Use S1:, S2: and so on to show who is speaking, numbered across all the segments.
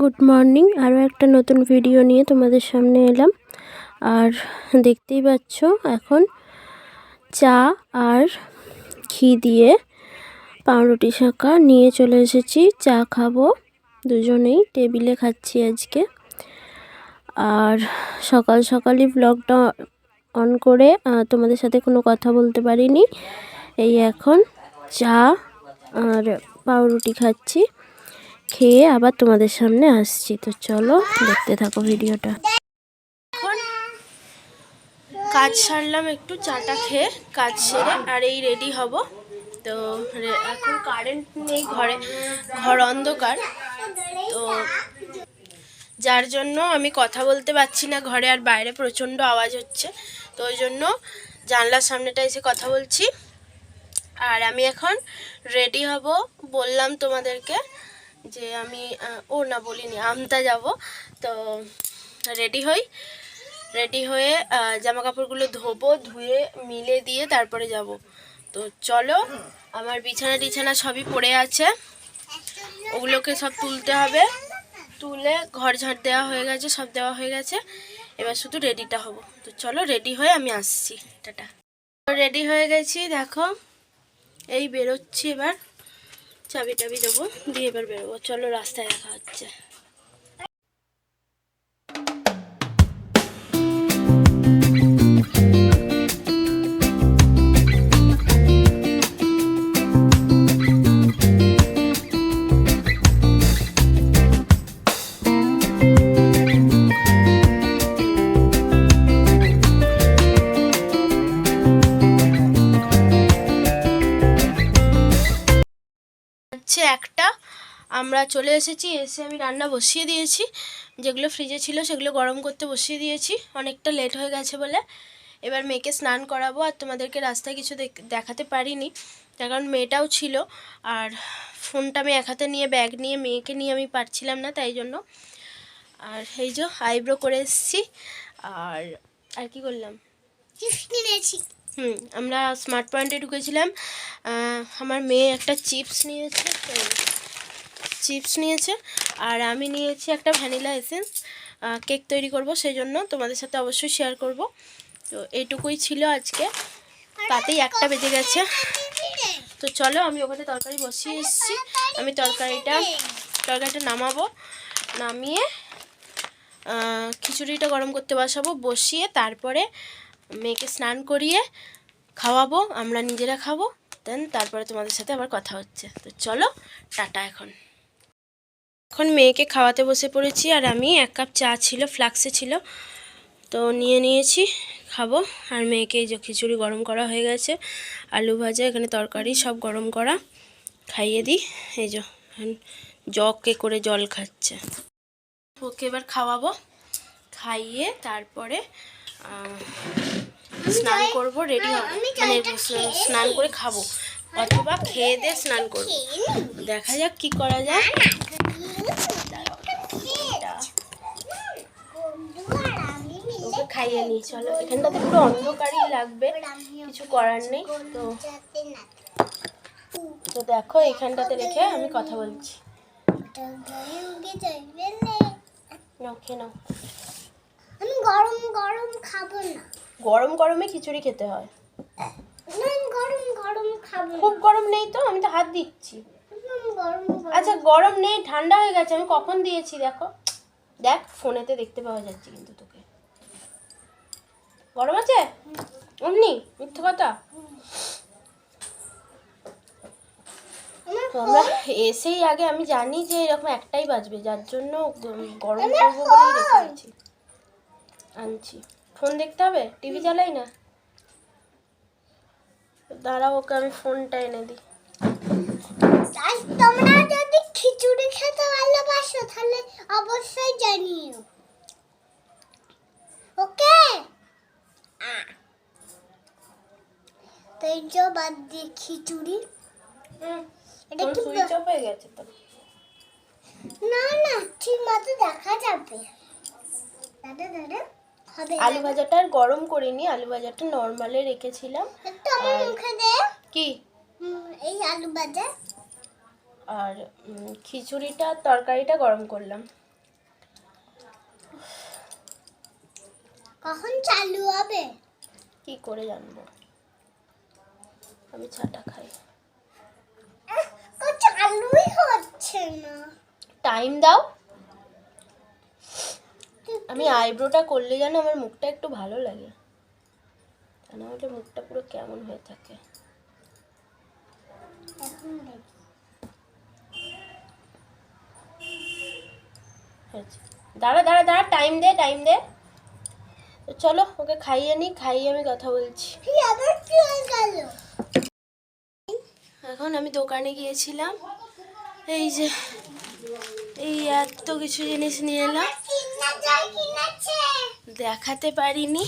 S1: Good morning আরও একটা নতুন ভিডিও নিয়ে তোমাদের সামনে এলাম। আর দেখতেই পাচ্ছ এখন চা আর ঘি দিয়ে পাউরুটি শাঁকা নিয়ে চলে এসেছি। চা খাব, দুজনেই টেবিলে খাচ্ছি আজকে। আর সকাল সকালই ব্লগটা অন করে তোমাদের সাথে কোনো কথা বলতে পারিনি। এই এখন চা আর পাউরুটি খাচ্ছি। খেয়ে আবার তোমাদের সামনে আসছি। তো চলো, দেখতে থাকো ভিডিওটা। কাজ সারলাম একটু, চাটা খেয়ে কাজ সেরে আর এই রেডি হব। তো রে- এখন কারেন্ট নেই ঘরে, ঘর অন্ধকার। তো যার জন্য আমি কথা বলতে পারছি না, ঘরে আর বাইরে প্রচণ্ড আওয়াজ হচ্ছে। তো ওই জন্য জানলার সামনেটা এসে কথা বলছি। আর আমি এখন রেডি হব, বললাম তোমাদেরকে যে আমি ও না বলিনি, আমতা যাব। তো রেডি হই। রেডি হয়ে জামা কাপড়গুলো ধোবো, ধুয়ে, মিলে দিয়ে তারপরে যাব। তো চলো, আমার বিছানা টিছানা সবই পড়ে আছে। ওগুলোকে সব তুলতে হবে। তুলে ঘর ঝাড় দেওয়া হয়ে গেছে, সব দেওয়া হয়ে গেছে। এবার শুধু রেডিটা হব। তো চলো, রেডি হয়ে আমি আসছি। টাটা। রেডি হয়ে গেছি, দেখো। এই বেরোচ্ছি এবার। চাবি টাবি দেবো দিয়ে এবার বেরোবো। চলো রাস্তায় দেখা হচ্ছে। চলে এসেছি এসে আমি রান্না বসিয়ে দিয়েছি। যেগুলো ফ্রিজে ছিল সেগুলো গরম করতে বসিয়ে দিয়েছি। অনেকটা লেট হয়ে গেছে বলে। এবার মেয়েকে স্নান করাবো আর তোমাদেরকে রাস্তায় কিছু দেখ- দেখাতে পারিনি। তার কারণ মেয়েটাও ছিল আর ফোনটা আমি এক হাতে নিয়ে ব্যাগ নিয়ে মেয়েকে নিয়ে আমি পারছিলাম না তাই জন্য। আর এই যে আইব্রো করে এসেছি। আর আর কি করলাম? হুম আমরা স্মার্ট পয়েন্টে ঢুকেছিলাম। আমার মেয়ে একটা চিপস নিয়েছে চিপস নিয়েছে। আর আমি নিয়েছি একটা ভ্যানিলা এসেন্স কেক তৈরি করব সেই জন্য তোমাদের সাথে অবশ্যই শেয়ার করব। তো এইটুকুই ছিল আজকে। তাতেই একটা বেজে গেছে। তো চলো, আমি ওখানে তরকারি বসিয়ে এসেছি। আমি তরকারিটা তরকারিটা নামাবো, নামিয়ে খিচুড়িটা গরম করতে বসাবো, বসিয়ে তারপরে মেয়েকে স্নান করিয়ে খাওয়াবো, আমরা নিজেরা খাব, দেন তারপরে তোমাদের সাথে আবার কথা হচ্ছে। তো চলো, টাটা এখন। এখন মেয়েকে খাওয়াতে বসে পড়েছি আর আমি এক কাপ চা ছিল ফ্লাক্সে ছিল। তো নিয়ে নিয়েছি, খাব। আর মেয়েকে যে খিচুড়ি গরম করা হয়ে গেছে, আলু ভাজা, এখানে তরকারি সব গরম করা। খাইয়ে দিই, এই যে জগে করে জল খাচ্ছে। ওকে এবার খাওয়াবো, খাইয়ে তারপরে স্নান করব রেডি হব। মানে স্নান করে খাব। অথবা খেয়ে দিয়ে স্নান করব। দেখা যাক কি করা যায়। ওকে খাইয়ে নিই চলো। এখানটাতে পুরো অন্ধকারই লাগবে কিছু করার নেই তো। তো দেখো এখানটাতে রেখে আমি কথা বলছি।
S2: গরম গরম খাব না।
S1: গরম গরমে খিচুড়ি খেতে হয়।
S2: গরম খাব
S1: খুব গরম নেই তো? আমি তো হাত দিচ্ছি। আচ্ছা গরম নেই ঠান্ডা হয়ে গেছে আমি কখন দিয়েছি দেখো। দেখ ফোনেতে দেখতে পাওয়া যাচ্ছে কিন্তু তোকে। গরম আছে? অমনি মিথ্যে কথা। তো আমরা এসেই আগে আমি জানি যে এরকম একটাই বাজবে যার জন্য গরম করব বলেই রেখে আনছি। ফোন দেখতে হবে? টিভি চালাই না? দাঁড়াও ওকে আমি ফোনটা এনে দিই।
S2: তোমরা যদি খিচুড়ি খেতে ভালোবাসো তাহলে অবশ্যই জানিও। ওকে? তো এই যে বাদ দিয়ে খিচুড়ি। এটা
S1: ফোন
S2: কি
S1: হয়ে গেছে তো?
S2: না না ঠিক মতো দেখা যাবে। দাদা দাদা।
S1: আলু ভাজাটা আর গরম করিনি আলু ভাজাটা নরমালে রেখেছিলাম। কি?
S2: এই আলু ভাজা।
S1: আর খিচুড়িটা তরকারিটা গরম করলাম।
S2: কখন চালু হবে?
S1: কি করে জানব? আমি চাটা খাই।
S2: চালুই হচ্ছে না।
S1: টাইম দাও। আমি আইব্রোটা করলে যেন আমার মুখটা একটু ভালো লাগে। তা না হলে মুখটা পুরো কেমন হয়ে থাকে। দাঁড়া দাঁড়া দাঁড়া টাইম দে টাইম দে। তো চলো ওকে খাইয়ে নি খাইয়ে আমি কথা বলছি। এখন আমি দোকানে গিয়েছিলাম। এই যে এই এত কিছু জিনিস নিয়ে এলাম।
S2: কিনা
S1: দেখাতে পারিনি।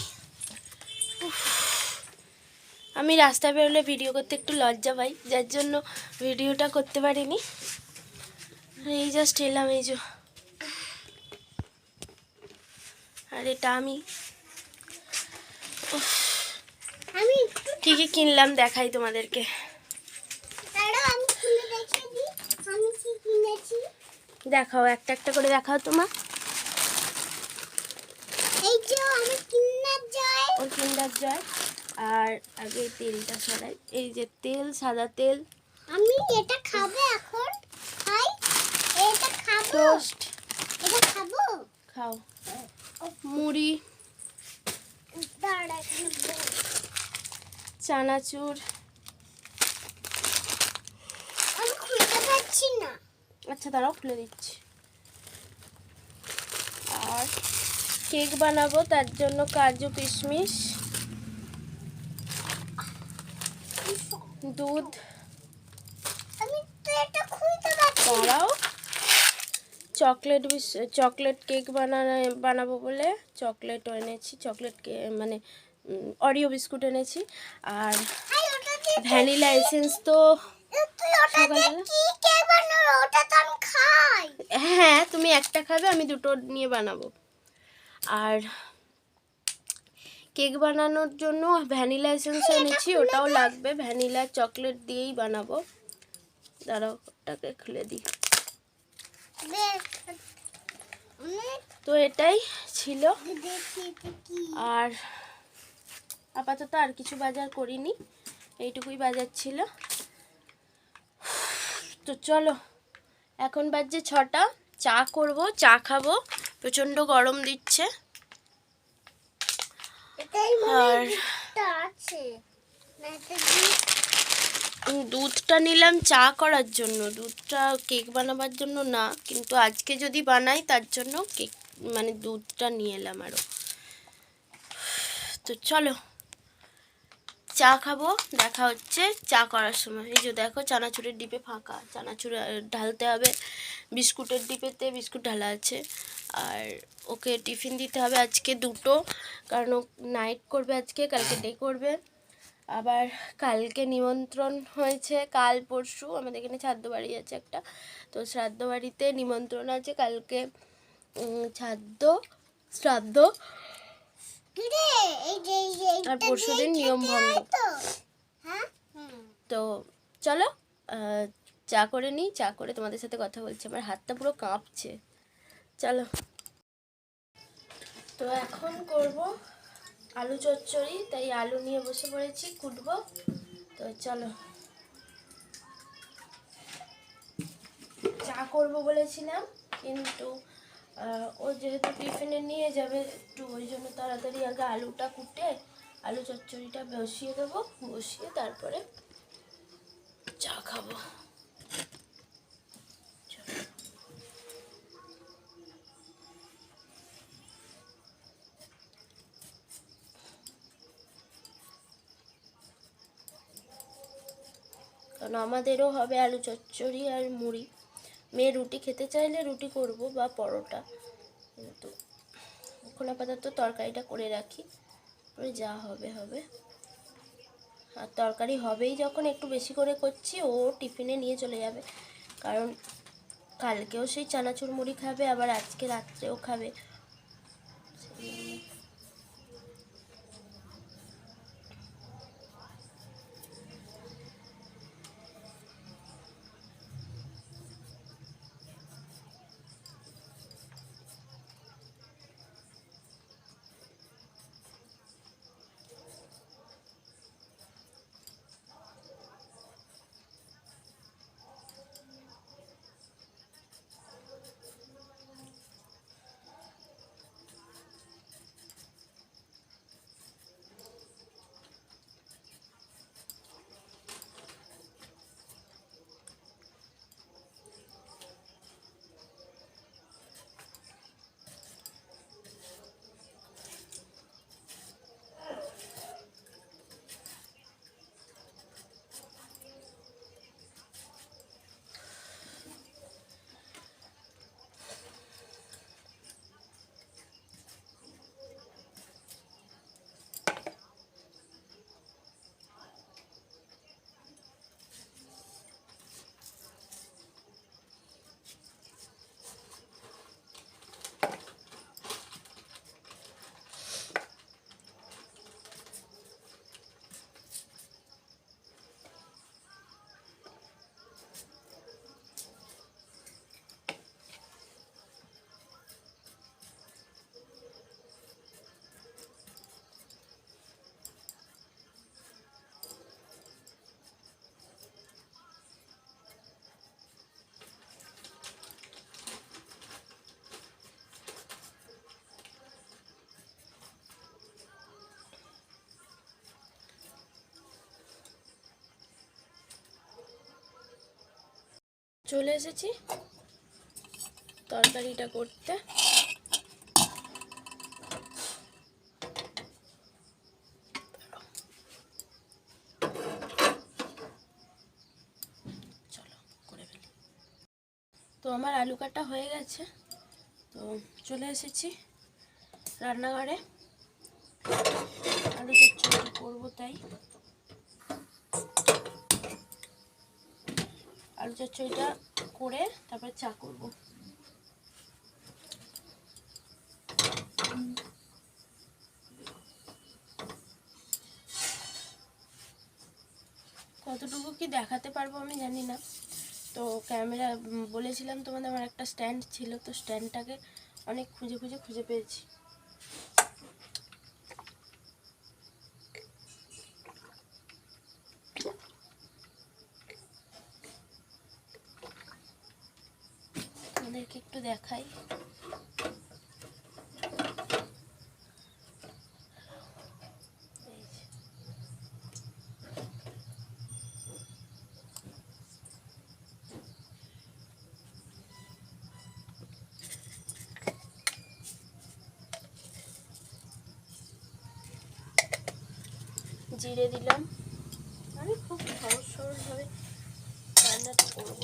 S1: আমি রাস্তায় বেরোলে ভিডিও করতে একটু লজ্জা পাই যার জন্য ভিডিওটা করতে পারিনি। এই জাস্ট এলাম এই যে। আর এটা আমি। কী কী কিনলাম দেখাই তোমাদেরকে। দেখাও একটা একটা করে দেখাও তোমার
S2: এই যে
S1: ওর জয়। আর আগে তেলটা সরাই এই যে তেল সাদা তেল।
S2: আমি এটা খাব এখন। খাই এটা খাব।
S1: টোস্ট
S2: এটা খাব?
S1: খাও। মুড়ি। চানাচুর।
S2: আমি খুলতে পারছি না।
S1: আচ্ছা দাঁড়াও খুলে দিচ্ছি। আর কেক বানাবো, তার জন্য কাজু কিশমিশ, দুধ দাঁড়াও চকলেট চকলেট কেক বানানো, বানাবো বলে চকলেটও এনেছি, চকলেট মানে অরিও বিস্কুট এনেছি, আর ভ্যানিলা এসেন্স তো হ্যাঁ তুমি একটা খাবে, আমি দুটো নিয়ে বানাবো। আর কেক বানানোর জন্য ভ্যানিলা এসেন্স এনেছি, ওটাও লাগবে। ভ্যানিলা চকলেট দিয়েই বানাবো। দাঁড়াও, ওটাকে খুলে দিই। তো এটাই ছিল। আর আপাতত আর কিছু বাজার করিনি, এইটুকুই বাজার ছিল। তো চলো, এখন বাজছে ছটা, চা করব, চা খাব। প্রচণ্ড গরম দিচ্ছে। আর
S2: দুধটা
S1: নিলাম চা করার জন্য। দুধটা কেক বানাবার জন্য না কিন্তু আজকে যদি বানাই তার জন্য কেক মানে দুধটা নিয়ে এলাম আরও তো চলো চা খাব, দেখা হচ্ছে চা করার সময়। এই যে দেখো, চানাচুরের ডিপে ফাঁকা। চানাচুর ঢালতে হবে। বিস্কুটের ডিপেতে বিস্কুট ঢালা আছে। আর ওকে টিফিন দিতে হবে আজকে দুটো। কারণ ও নাইট করবে আজকে, কালকে ডে করবে। আবার কালকে নিমন্ত্রণ হয়েছে, কাল পরশু। আমাদের এখানে শ্রাদ্ধ বাড়ি আছে একটা। তো শ্রাদ্ধ বাড়িতে নিমন্ত্রণ আছে কালকে শ্রাদ্ধ শ্রাদ্ধ। আর পরশুদিন নিয়ম ভঙ্গ।
S2: তো। হ্যাঁ?
S1: তো চলো চা করে নিই চা করে তোমাদের সাথে কথা বলছি। আমার হাতটা পুরো কাঁপছে। চলো। তো এখন করব আলু চচ্চড়ি তাই আলু নিয়ে বসে পড়েছি কুটবো। তো চলো। চা করব বলেছিলাম কিন্তু ও যেহেতু টিফিনে নিয়ে যাবে একটু, ওই জন্য তাড়াতাড়ি আগে আলুটা কুটে, আলু চচ্চড়িটা বসিয়ে দেবো, বসিয়ে তারপরে চা খাব। কারণ আমাদেরও হবে আলু চচ্চড়ি আর মুড়ি মেয়ে রুটি খেতে চাইলে রুটি করব বা পরোটা। কিন্তু এখন আপাতত তরকারিটা করে রাখি পরে যা হবে হবে। আর তরকারি হবেই যখন একটু বেশি করে করছি, ও টিফিনে নিয়ে চলে যাবে। কারণ কালকেও সেই চানাচুর মুড়ি খাবে, আবার আজকে রাত্রেও খাবে। চলে এসেছি। তরকারিটা করতে। তো আমার আলু কাটা হয়ে গেছে। তো চলে এসেছি রান্নাঘরে আলু চচ্চড়ি করব তাই আলু চচ্চড়িটা করে তারপর চা করব। কতটুকু কি দেখাতে পারব আমি জানি না। তো ক্যামেরা বলেছিলাম তোমাদের আমার একটা স্ট্যান্ড ছিল, তো স্ট্যান্ডটাকে অনেক খুঁজে খুঁজে খুঁজে পেয়েছি। তোমাদেরকে একটু দেখাই। জিরে দিলাম। আমি খুব সহজ সরলভাবে রান্নাটা করব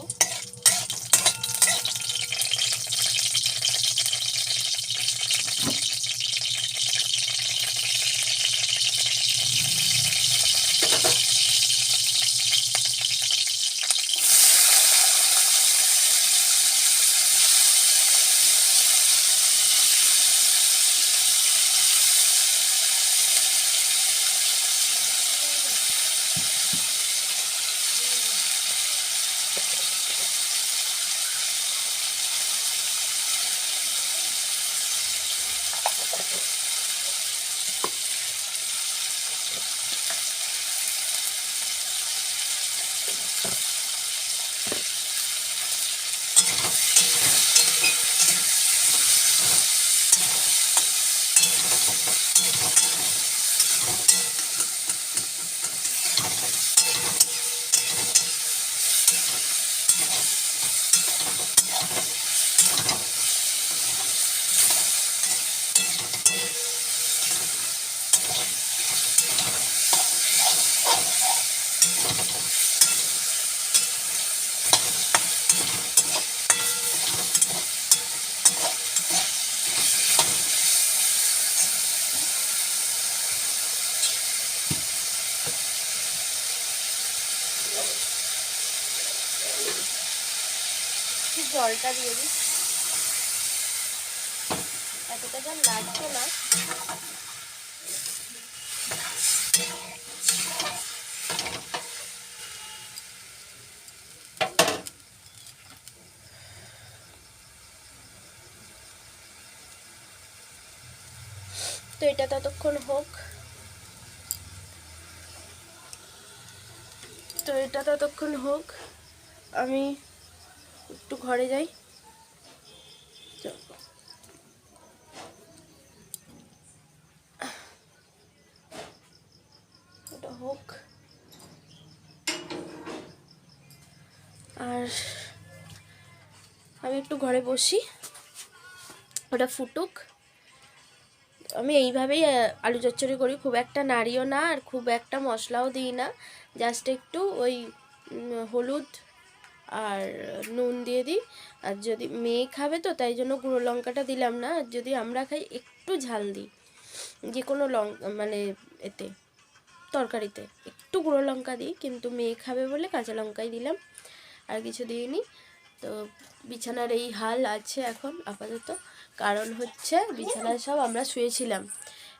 S1: একটু জলটা দিয়ে দিই। এতটা জল লাগছে না। তো এটা ততক্ষণ হোক। তো এটা ততক্ষণ হোক। আমি একটু ঘরে যাই চলো। ওটা হোক আর আমি একটু ঘরে বসি। ওটা ফুটুক। আমি এইভাবেই আলু চচ্চড়ি করি। খুব একটা নাড়িও না আর খুব একটা মশলাও দিই না। জাস্ট একটু ওই হলুদ আর নুন দিয়ে দিই। আর যদি মেয়ে খাবে তো তাই জন্য গুঁড়ো লঙ্কাটা দিলাম না। আর যদি আমরা খাই, একটু ঝাল দিই। যে কোনো লং মানে এতে, তরকারিতে। একটু গুঁড়ো লঙ্কা দিই, কিন্তু মেয়ে খাবে বলে কাঁচা লঙ্কাই দিলাম। আর কিছু দিইনি। তো বিছানার এই হাল আছে এখন, আপাতত। কারণ হচ্ছে বিছানায় সব আমরা শুয়েছিলাম।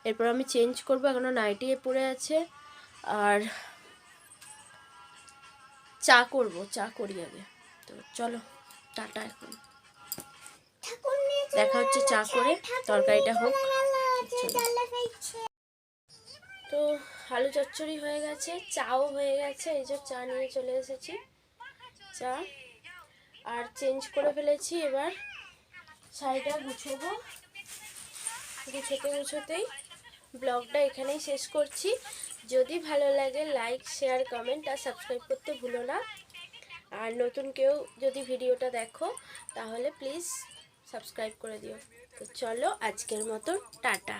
S1: এরপর আমি চেঞ্জ করব এখনও নাইটি পড়ে আছে। আর চা করব, চা করি আগে। তো চলো, টাটা এখন। দেখা হচ্ছে চা করে, তরকারিটা হোক। তো আলু চচ্চড়ি হয়ে গেছে, চাও হয়ে গেছে, এই যে চা নিয়ে চলে এসেছি। চা আর চেঞ্জ করে ফেলেছি এবার শাড়িটা গুছোবো। গুছোতে গুছোতেই ব্লগটা এখানেই শেষ করছি। যদি ভালো লাগে লাইক শেয়ার কমেন্ট আর সাবস্ক্রাইব করতে ভুলো না। আর নতুন কেউ যদি ভিডিওটা দেখো, তাহলে প্লিজ সাবস্ক্রাইব করে দিও। তো চলো আজকের মতো টাটা।